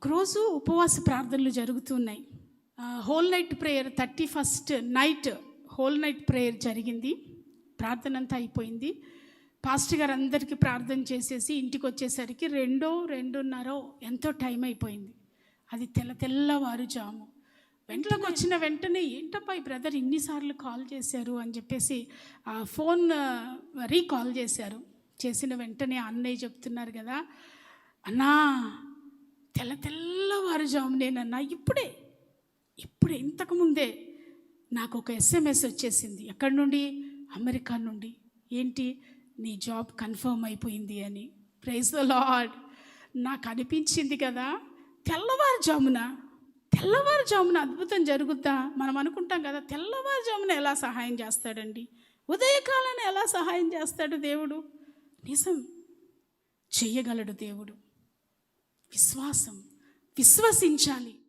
ఒకరోజు ఉపవాస ప్రార్థనలు జరుగుతున్నాయి. Whole night prayer thirty first night whole night prayer జరిగింది. ప్రార్థన అంతా అయిపోయింది. పాస్టర్ గారు అందరికీ ప్రార్థన చేసేసి ఇంటికి వచ్చేసరికి రెండో రెండున్నరో ఎంతో టైం అయిపోయింది. అది తెల్ల తెల్లవారుజాము. వెంటలోకి వచ్చిన వెంటనే ఏంటప్పా ఈ బ్రదర్ ఇన్నిసార్లు కాల్ చేశారు అని చెప్పేసి ఫోన్ రీకాల్ చేశారు. చేసిన వెంటనే అన్నయ్య చెప్తున్నారు కదా అన్నా తెల్ల తెల్లవారుజామునేనన్నా ఇప్పుడే ఇప్పుడే ఇంతకుముందే నాకు ఒక ఎస్ఎంఎస్ వచ్చేసింది. ఎక్కడి నుండి? అమెరికా నుండి. ఏంటి? నీ జాబ్ కన్ఫర్మ్ అయిపోయింది అని. ప్రైజ్ ద లాడ్ నాకు అనిపించింది కదా తెల్లవారుజామున తెల్లవారుజామున అద్భుతం జరుగుద్దా మనం అనుకుంటాం కదా తెల్లవారుజామున ఎలా సహాయం చేస్తాడండి? ఉదయకాలాన్ని ఎలా సహాయం చేస్తాడు దేవుడు? నిజం చెయ్యగలడు దేవుడు. విశ్వాసం విశ్వసించాలి.